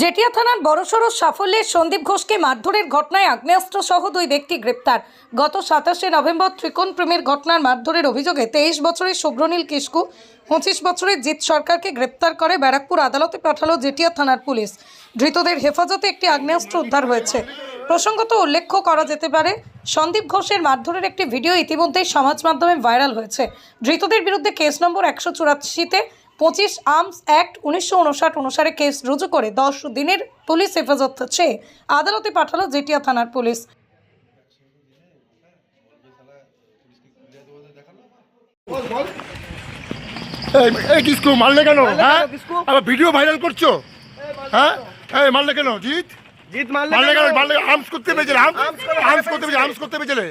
জেটিয়া থানার বড়সড় সাফল্যে সন্দীপ ঘোষকে মারধরের ঘটনায় আগ্নেয়াস্ত্র সহ দুই ব্যক্তি গ্রেপ্তার। গত সাতাশে নভেম্বর ত্রিকোণ প্রেমের ঘটনার মারধরের অভিযোগে তেইশ বছরের শুভ্রনীল কিস্কু পঁচিশ বছরের জিৎ সরকারকে গ্রেপ্তার করে ব্যারাকপুর আদালতে পাঠালো জেটিয়া থানার পুলিশ। ধৃতদের হেফাজতে একটি আগ্নেয়াস্ত্র উদ্ধার হয়েছে। প্রসঙ্গত উল্লেখ্য করা যেতে পারে, সন্দীপ ঘোষের মারধরের একটি ভিডিও ইতিমধ্যেই সমাজ মাধ্যমে ভাইরাল হয়েছে। ধৃতদের বিরুদ্ধে কেস নম্বর একশো চুরাশিতে পঁচিশ আর্মস অ্যাক্ট উনিশশো উনষাট অনুসারে কেস রুজু করে দশ দিনের পুলিশ হেফাজত চেয়ে আদালতে পাঠালো জেটিয়া থানার পুলিশ। এই এই কিসকু মারলে কেন? হ্যাঁ? আবার ভিডিও ভাইরাল করছ? হ্যাঁ? এই মারলে কেন? জিৎ জিত মারলে মারলে কেন? কেন? মারলে আর্মস করতে পেয়েছিলে আর্মস? করতে পেয়েছিলে আর্মস করতে পেয়েছিলে